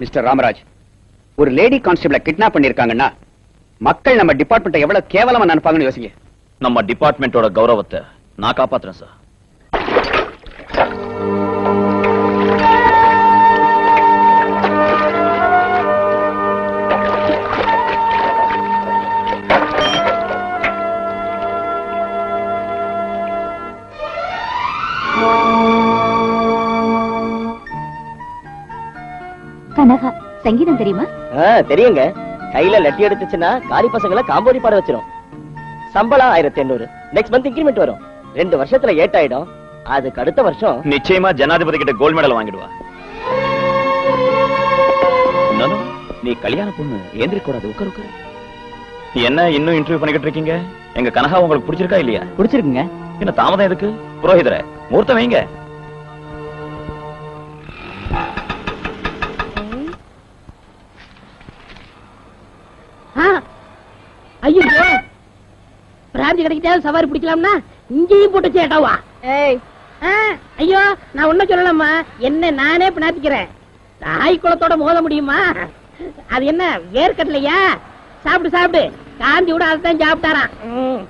Mister Ramaraj ஒரு lady கான்ஸ்டபிள kidnap பண்ணிருக்காங்கன்னா மக்கள் நம்ம டிபார்ட்மெண்ட் எவ்வளவு கேவலமா நினைப்பாங்கன்னு யோசிங்க. நம்ம டிபார்ட்மெண்டோட கௌரவத்தை நான் காப்பாத்துறேன் சார். கனகா சங்கீதம் தெரியுமா? தெரியுங்க. கையில லட்டி எடுத்துச்சுன்னா காரி பசங்களை காம்போடி பாட வச்சிரும். சம்பளம் ஆயிரத்தி எண்ணூறு நெக்ஸ்ட் மந்த் இன்கிரிமெண்ட் வரும். ரெண்டு வருஷத்துல ஏட் ஆயிடும் அதுக்கு அடுத்த வருஷம் நிச்சயமா ஜனாதிபதி கிட்ட கோல்ட் மெடல் வாங்கிடுவா. No, no, நீ கல்யாண பொண்ணு ஏந்திரி கூடாது உட்கார் உட்கார். என்ன இன்னும் இன்டர்வியூ பண்ணிக்கிட்டு இருக்கீங்க? எங்க கனகா உங்களுக்கு பிடிச்சிருக்கா இல்லையா? பிடிச்சிருக்குங்க. என்ன தாமதம் எதுக்கு? புரோஹிதர முகூர்த்தம் வைங்க. பிராந்தி கிடைக்கிட்டே சவாரி பிடிக்கலாம்னா இங்கேயும் போட்டு சேட்டாவா ஏய். ஐயோ நான் ஒன்னும் சொல்லலாமா என்ன நானே பினாத்திக்கிறேன். தாய் குளத்தோட மோத முடியுமா? அது என்ன வேர்க்கட்டலையா சாப்பிடு சாப்பிடு. காந்தி விட அதைத்தான் சாப்பிட்டாராம். ம்.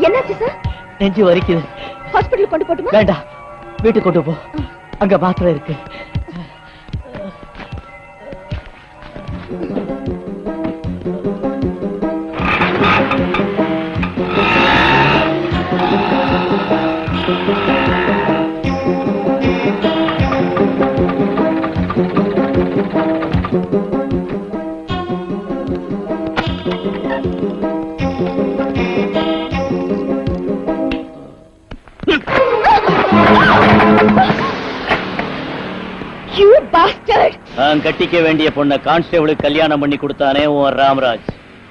என்னாச்சு சார் நெஞ்சு வலிக்குது. ஹாஸ்பிடல் கொண்டு போட்டுமா? வேண்டாம் வீட்டுக்கு கொண்டு போ. அங்க மாத்திரை இருக்கு. யூ நான் கட்டிக்க வேண்டிய பொண்ண கான்ஸ்டேபிளுக்கு கல்யாணம் பண்ணி கொடுத்தானே உன் ராமராஜ்.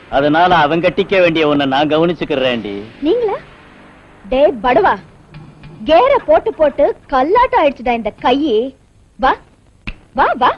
அதனால அவன் கட்டிக்க வேண்டிய உன்னை நான் கவனிச்சுக்கிறேன்டி. நீங்களா? டே படுவா. கேர போட்டு போட்டு கல்லாட்டம் ஆயிடுச்சுடா இந்த கையே. வா. வா வா.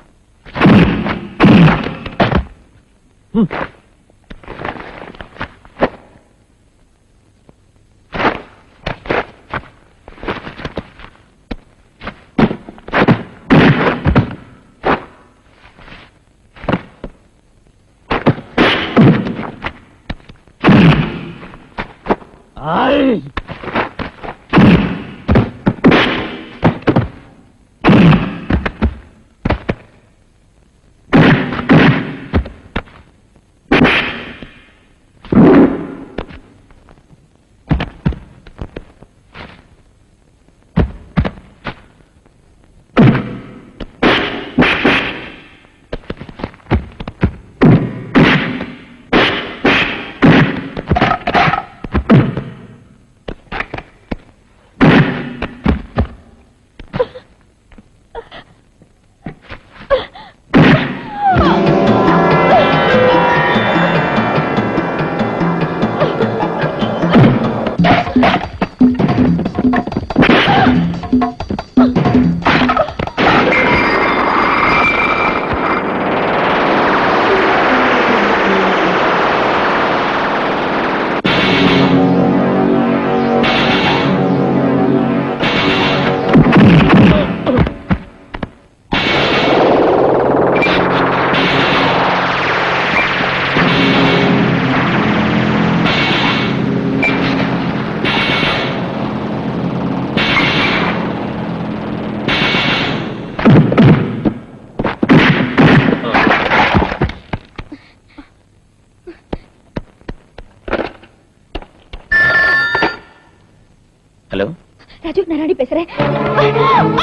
ராஜு நான் ராணி பேசுறேன்.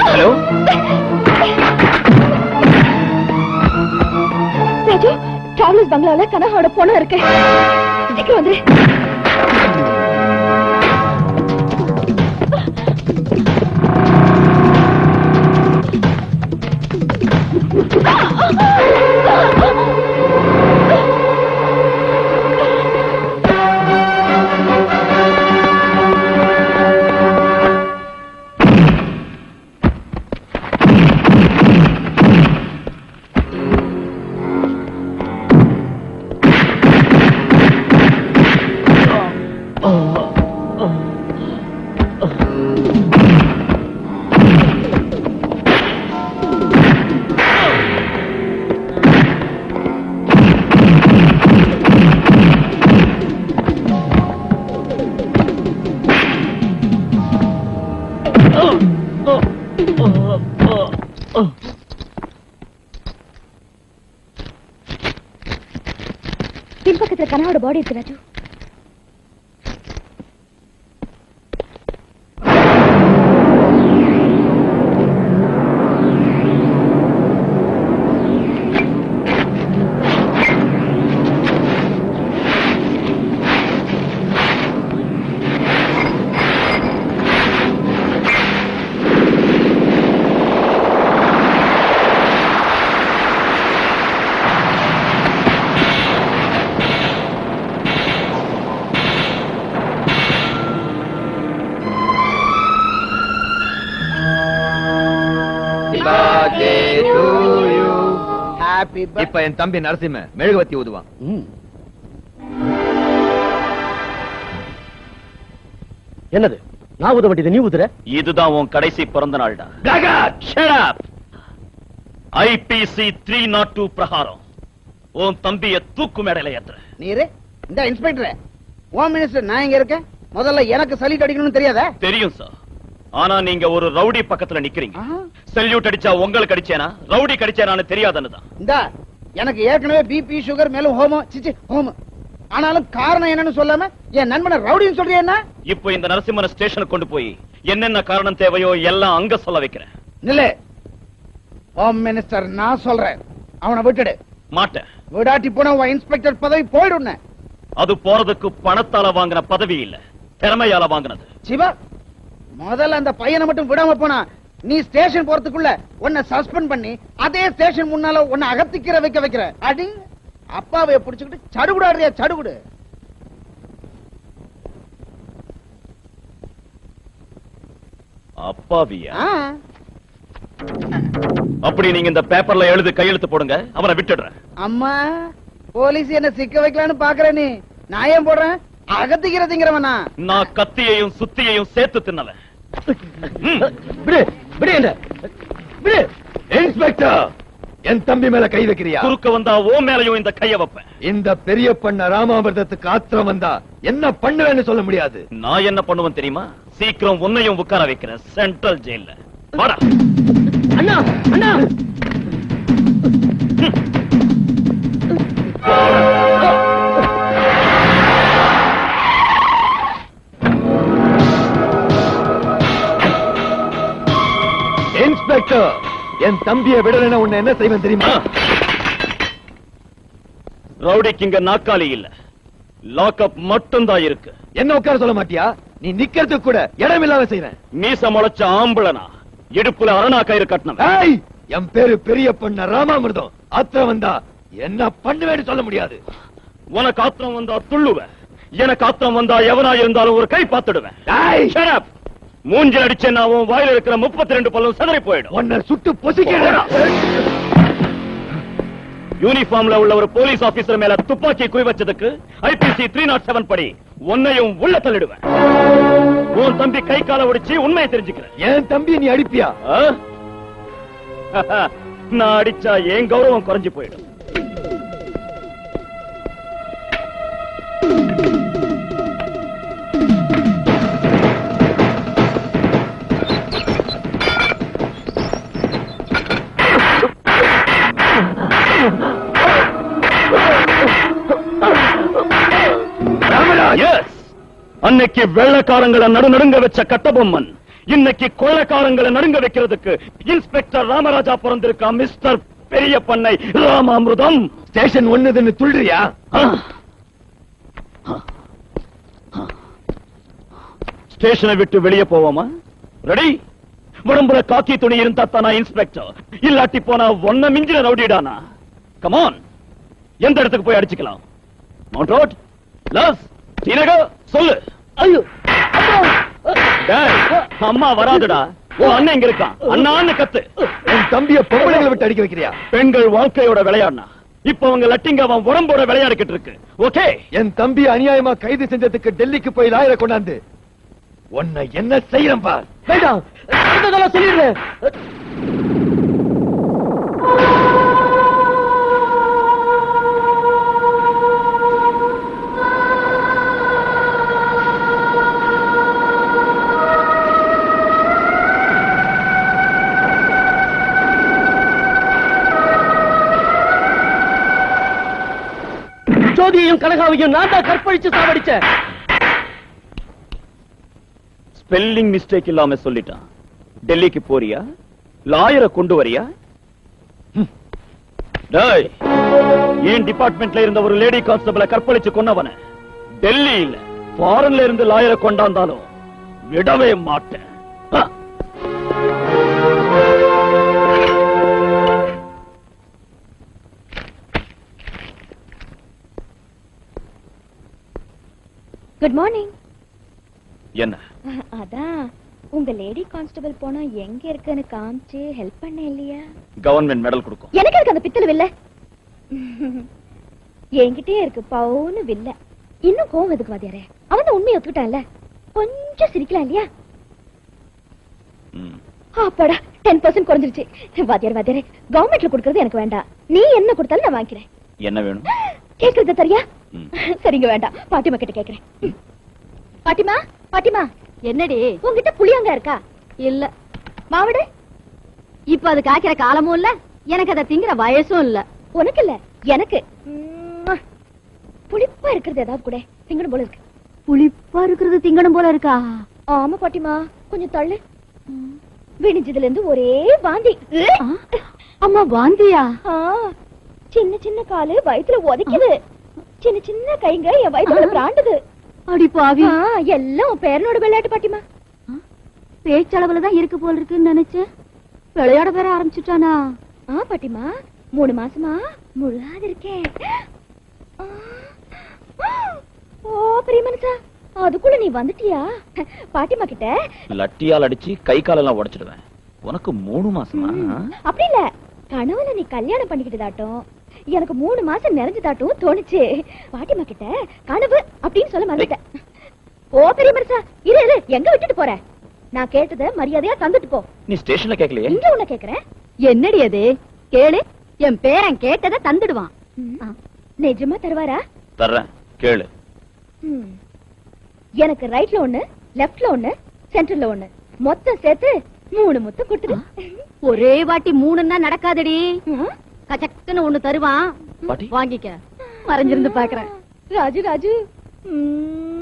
ஹலோ? ராஜு டிராவலர்ஸ் பங்களால கனகாவோட பொண்ணு இருக்கு. சீக்கிரம் வந்துரு ಶಿಲ್ಪಕ್ಕೆ ಕನವಾಡ ಬಾಡಿ ಇತ್ತು ರಾಜು இப்ப என் தம்பி நரசிம்ம மெழுகுவத்தி ஊதுவான். என்னது? நான் ஊத வேண்டியது நீ ஊதுற இதுதான் உன் கடைசி பிறந்த நாள்டா. Shut up! IPC three nought two பிரகாரம். உன் தம்பிய தூக்கு மேடையில ஏத்துற. நீரு இந்த இன்ஸ்பெக்டர் ஹோம் மினிஸ்டர் நான் இங்க இருக்கேன்? முதல்ல எனக்கு சல்யூட் அடிக்கணும்னு தெரியாதா? தெரியும் சார் ஆனா நீங்க ஒரு ரவுடி பக்கத்துல நிக்கிறீங்க. செல்யூட் அடிச்சா உங்களுக்கு அடிச்சேனா? ரவுடி கடிச்சேனான்னு தெரியாதுன்னுதான் இந்த எனக்கு ஏற்கனவே பிபி சுகர் மேலும் ஹோமம் சிச்சி ஹோமம் ஆனாலும் காரணம் என்னன்னு சொல்லாம என் நண்பனை ரவுடின்னு சொல்றியா இப்போ இந்த நரசிம்மன ஸ்டேஷனுக்கு கொண்டு போய் என்னென்ன காரணம் தேவையோ எல்லாம் அங்க சொல்ல வைக்கிறேன். நில்லு. ஹோம் மினிஸ்டர் நான் சொல்றேன். அவனை விட்டுடு. மாட்டேன் விடாட்டி போன உன் இன்ஸ்பெக்டர் பதவி போயிடும் அது போறதுக்கு பணத்தால வாங்கின பதவி இல்ல. திறமையால வாங்கினது. சிவா முதல்ல அந்த பையனை மட்டும் விடாம போனா நீ ஸ்டேஷன் போறதுக்குள்ள உன்னை சஸ்பெண்ட் பண்ணி அதே ஸ்டேஷன் முன்னால உன்னை அகத்திக்கிற வைக்க வைக்கிற. அடி அப்பாவை புடிச்சுக்கிட்டு சடுகுடாடுறியா சடுகுடு. அப்பாவியா. அப்படி நீங்க இந்த பேப்பர்ல எழுதி கையெழுத்து போடுங்க அவரை விட்டுடுறேன். அம்மா போலீஸ் என்ன சிக்க வைக்கலான்னு பாக்குற நீ. நான் ஏன் போடுறேன்? அகத்திக்கிறதுங்கிறவனா நான் கத்தியையும் சுத்தியையும் சேர்த்து தின்னவன். விடு விடு என்ன விடு. இன்ஸ்பெக்டர்! என் தம்பி மேல கை வைக்கிறியா? குறுக்க வந்தா ஓ மேலையும் இந்த கைய வைப்பேன் இந்த பெரிய பண்ண ராமாமிர்தத்துக்கு ஆத்திரம் வந்தா என்ன பண்ணுவேன்னு சொல்ல முடியாது. நான் என்ன பண்ணுவேன் தெரியுமா? சீக்கிரம் உன்னையும் உட்கார வைக்கிறேன் சென்ட்ரல் ஜெயில வாடா. அண்ணா அண்ணா. இன்ஸ்பெக்டர் என் தம்பியை விடலைன்னா உன்னை என்ன செய்வேன் தெரியுமா? ரவுடிக்கு இங்க நாக்காளி இல்ல. லாக்அப் மட்டும்தான் இருக்கு. என்ன உட்கார சொல்ல மாட்டியா? நீ நிக்கிறதுக்கு கூட இடம் இல்லாம செய்வேன். மீச முளைச்ச ஆம்பளனா இடுப்புல அரணா கயிறு ஏய் என் பேரு பெரிய பண்ண ராமாமிர்தம். ஆத்திரம் வந்தா என்ன பண்ணுவேன்னு சொல்ல முடியாது. உனக்கு ஆத்திரம் வந்தா துள்ளுவ எனக்கு ஆத்திரம் வந்தா எவனா இருந்தாலும் ஒரு கை பார்த்துடுவேன்! மூஞ்சில் அடிச்சேன்னா உன் வாயில இருக்கிற முப்பத்தி ரெண்டு பல்லும் சிதறி போயிடும். உன்னை சுட்டு பொசிக்கிறேன் யூனிஃபார்ம்ல உள்ள ஒரு போலீஸ் ஆபீசர் மேல துப்பாக்கி குறி வச்சதுக்கு ஐபிசி த்ரீ நாட் செவன் படி உன்னையும் உள்ள தள்ளிடுவேன். உன் தம்பி கை கால ஒடிச்சு உண்மையை தெரிஞ்சுக்கிறேன். என் தம்பி நீ அடிப்பியா? நான் அடிச்சா என் கௌரவம் குறைஞ்சு போயிடும்? அன்னைக்கு வெள்ளக்காரங்களை நடுநடுங்க வச்ச கட்டபொம்மன் இன்னைக்கு கொள்ளக்காரங்களை நடுங்க வைக்கிறதுக்கு இன்ஸ்பெக்டர் ராமராஜா பிறந்திருக்கா மிஸ்டர் பெரிய பண்ணை ராமாமிருதம். ஸ்டேஷன் ஒண்ணுதுன்னு துள்றியா ஸ்டேஷனை விட்டு வெளியே போவோமா? ரெடி உடம்புல காக்கி துணி இருந்தா தானா இன்ஸ்பெக்டர்? இல்லாட்டி போனா ஒன்ன மிஞ்சின ரவுடிடானா? கமான் எந்த இடத்துக்கு போய் அடிச்சுக்கலாம்? மவுண்ட் ரோட் லஸ் சொல்லு. ஐயோ. டேய், அம்மா வராதுடா. ஓ அண்ணன் இங்க இருக்கான். அண்ணான்னு கத்து. என் தம்பிய பொம்பளைங்களை விட்டு அடிக்க வைக்கிறியா? பெண்கள் வாழ்க்கையோட விளையாடினா. இப்ப அவங்க லட்டிங்க அவன் உடம்போட விளையாடிக்கிட்டு இருக்கு. ஓகே? என் தம்பி அநியாயமா கைது செஞ்சதுக்கு டெல்லிக்கு போய் லாயரை கொண்டாந்து. உன்னை என்ன செய்யறேன் பார். வேண்டாம். சொல்லிடுறேன். உன்னையும் கனகாவையும் நான் தான் கற்பழிச்சு சாவடிச்சேன். ஸ்பெல்லிங் மிஸ்டேக் இல்லாம சொல்லிட்டான். டெல்லிக்கு போறியா? லாயரை கொண்டு வரியா. டேய் ஏன் டிபார்ட்மெண்ட்ல இருந்த ஒரு லேடி கான்ஸ்டபிளை கற்பழிச்சு கொன்னவன? டெல்லி இல்ல ஃபாரின்ல இருந்து லாயரை கொண்டாந்தாலும் விடவே மாட்டேன். குட் மார்னிங் என்ன? அதான் உங்க லேடி கான்ஸ்டபிள் போனா எங்க இருக்குன்னு காமிச்சு ஹெல்ப் பண்ண இல்லையா? கவர்மெண்ட் மெடல் கொடுக்கும். எனக்கு இருக்கு அந்த பித்தளை வில்ல. என்கிட்டயே இருக்கு பவுன்னு வில்ல. இன்னும் கோவம் எதுக்கு வாத்தியாரே? அவன் தான் உண்மையை ஒத்துக்கிட்டான்ல. கொஞ்சம் சிரிக்கலாம் இல்லையா. அப்பாடா டென் பர்சன்ட் குறைஞ்சிருச்சு. வாத்தியார் வாத்தியாரே கவர்மெண்ட்ல கொடுக்கறது எனக்கு வேண்டாம். நீ என்ன கொடுத்தாலும் நான் வாங்கிக்கிறேன். என்ன வேணும்? தரியா. சரிங்க வேண்டாம். பாட்டிமா கிட்ட கேக்குறேன். பாட்டிமா பாட்டிமா என்னடி? உங்ககிட்ட புளியங்க இருக்கா? இல்ல. மாவடு இப்ப அது காய்க்கிற காலமும் இல்ல எனக்கு அதை திங்கிற வயசும் இல்ல. உனக்கு இல்ல? எனக்கு. புளிப்பா இருக்கிறது ஏதாவது கூட திங்கணும் போல இருக்கு. புளிப்பா இருக்கிறது திங்கணும் போல இருக்கா? ஆமா பாட்டிமா கொஞ்சம் தள்ளு. விடிஞ்சதுல இருந்து ஒரே வாந்தி. அம்மா வாந்தியா? சின்ன சின்ன காலு வயித்துல உதைக்குது. சின்ன சின்ன கைங்க என் வயித்துல பிராண்டுது. அடி பாவி. ஆ, எல்லாம் உன் பேரனோட விளையாட்டு பாட்டிமா. பேச்சளவுல தான் இருக்கு போல இருக்குன்னு நினைச்சேன் விளையாட வேற ஆரம்பிச்சுட்டானா? ஆ பாட்டிமா மூணு மாசமா முழாது இருக்கேன் ஓ பெரிய மனுஷா அதுக்குள்ள நீ வந்துட்டியா? பாட்டிமா கிட்ட. லட்டியால் அடிச்சு கை காலெல்லாம் உடைச்சிடுவேன். உனக்கு மூணு மாசமா? அப்படி இல்ல கனவுல நீ கல்யாணம் பண்ணிக்கிட்டதாட்டும். எனக்கு மூணு மாசம் நிறைஞ்சதாட்டும் தோணுச்சு. பாட்டிமா கிட்ட கனவு அப்படின்னு சொல்ல மறந்துட்டேன். ஓ பெரிய மனுஷா இரு இரு எங்க விட்டுட்டு போற? நான் கேட்டத மரியாதையா தந்துட்டு போ. நீ ஸ்டேஷன்ல கேட்கலையே? இங்க உன்ன கேக்குறேன் என்னடி அது? கேளு. என் பேரன் கேட்டதை தந்துடுவான். நிஜமா தருவாரா? தர்றேன். கேளு. எனக்கு ரைட்ல ஒண்ணு லெஃப்ட்ல ஒண்ணு சென்டர்ல ஒண்ணு. மொத்தம் சேர்த்து மூணு முத்தம் கொடுத்துடு. ஒரே வாட்டி மூணுன்னா நடக்காதடி. கச்சக்குன்னு ஒண்ணு தருவான். வாங்கிக்க. மறைஞ்சிருந்து பாக்குறேன். ராஜு ராஜு. ம்.